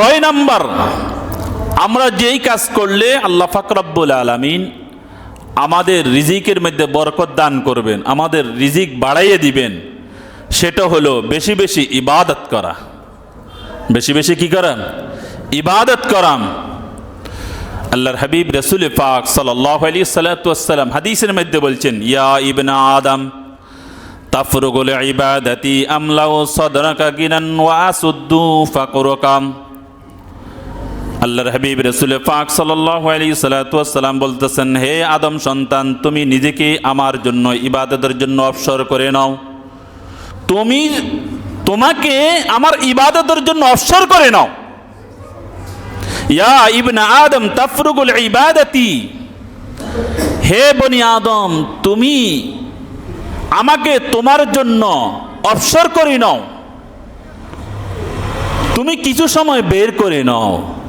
ছয় নাম্বার, আমরা যেই কাজ করলে আল্লাহ ফাকরাব্বুল আলামিন আমাদের রিজিকের মধ্যে বরকত দান করবেন, আমাদের রিজিক বাড়াইয়ে দিবেন, সেটা হলো বেশি বেশি ইবাদত করা। বেশি বেশি কি করা? ইবাদত করাম আল্লাহর হাবিব রসুল পাক সাল্লাহ আলী সাল্লাম হাদিসের মধ্যে বলছেন, ইয়া ইবনা আদম, তাফরুগুল ইবাদাতি আমলাউ সদরাকা গিনান ওয়াসুদ্দু ফাকুরকাম আল্লাহর হাবিব রসুল পাক সাল্লাহ আলী সাল্লাম বলতেছেন, হে আদম সন্তান, তুমি নিজেকে আমার জন্য ইবাদতের জন্য অবসর করে নাও। তুমি তোমাকে আমার ইবাদতের জন্য অবসর করে নাও। ইয়া ইবনা আদম, তাফরুগুল ইবাদাতি। হে বনি আদম, তুমি আমাকে তোমার জন্য অবসর করে নাও। তুমি কিছু সময় বের করে নাও।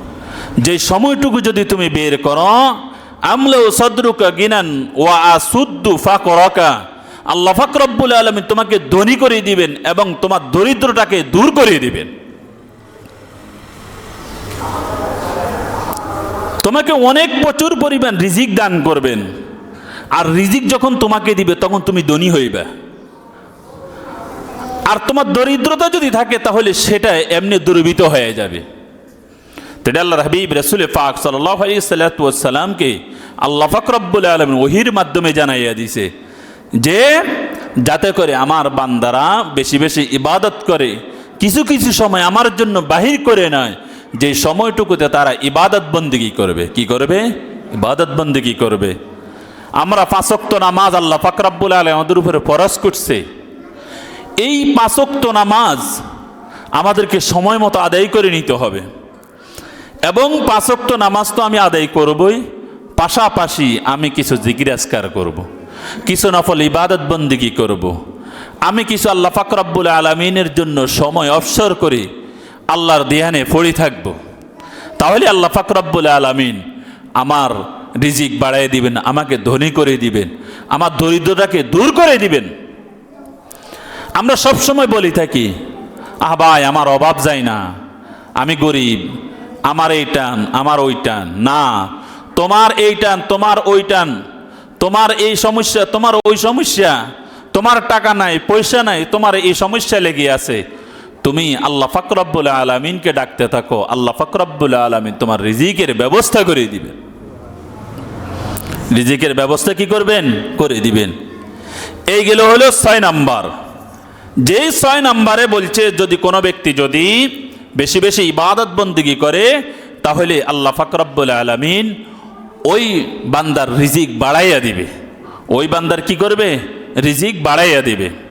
যে সময়টুকু যদি তুমি বের করো আমলেও সদরুকা গিনান ওয়া আসুদ্দু ফাকরাকা। আল্লাহ ফাকরব্বুল আলমী তোমাকে ধনী করে দিবেন এবং তোমার দরিদ্রটাকে দূর করে দিবেন। তোমাকে অনেক প্রচুর পরিমাণ রিজিক দান করবেন। আর রিজিক যখন তোমাকে দিবে, তখন তুমি ধনী হইবে। আর তোমার দরিদ্রতা যদি থাকে, তাহলে সেটা এমনি দুর্বৃত হয়ে যাবে। তেটা হাবিব রসুল পাক সাল্লাহ আলী সাল্লাতামকে আল্লাহ ফাকরব্বুল আলম ওহির মাধ্যমে জানাইয়া দিছে যে, যাতে করে আমার বান্দারা বেশি বেশি ইবাদত করে, কিছু কিছু সময় আমার জন্য বাহির করে নয়, যে সময়টুকুতে তারা ইবাদত বন্দিগি করবে। কি করবে? ইবাদত বন্দিগি করবে। আমরা পাঁচক্ত নামাজ আল্লাহ ফাকরাব্বুল আলম আমাদের উপরে পরশ করছে। এই পাঁচক্ত নামাজ আমাদেরকে সময় মতো আদায় করে নিতে হবে। এবং পাঁচক্ত নামাজ তো আমি আদায় করবই, পাশাপাশি আমি কিছু জিজ্ঞাসকার করব। কিছু নফল ইবাদত বন্দিগি করব। আমি কিছু আল্লাহ ফাকরাব্বুল আলমিনের জন্য সময় অবসর করে আল্লাহর দেহানে পড়ে থাকব তাহলে আল্লাহ ফাকরাব্বুল আলমিন আমার রিজিক বাড়াই দিবেন, আমাকে ধনী করে দিবেন, আমার দরিদ্রতাকে দূর করে দিবেন আমরা সব সময় বলি থাকি, আহ ভাই, আমার অভাব যায় না, আমি গরিব আমার এই টান, আমার ওই টান। না, তোমার এই টান, তোমার ওই টান। তোমার এই সমস্যা, তোমার ওই সমস্যা। তোমার টাকা নাই, পয়সা নাই, তোমার এই সমস্যা লেগে আছে। তুমি আল্লাহ ফাকরাব্বুল আলমিনকে ডাকতে থাকো। আল্লাহ ফাকরাব্বুল আলমিন তোমার রিজিকের ব্যবস্থা করে দিবেন। রিজিকের ব্যবস্থা কি করবেন? করে দিবেন। এই গেল হলো ছয় নাম্বার। যেই ছয় নাম্বারে বলছে, যদি কোনো ব্যক্তি যদি বেশি বেশি ইবাদত বন্দিগি করে, তাহলে আল্লাহ ফাকরাবুল আলমিন ওই বান্দার রিজিক বাড়াইয়া দিবে। ওই বান্দার কি করবে? রিজিক বাড়াইয়া দিবে।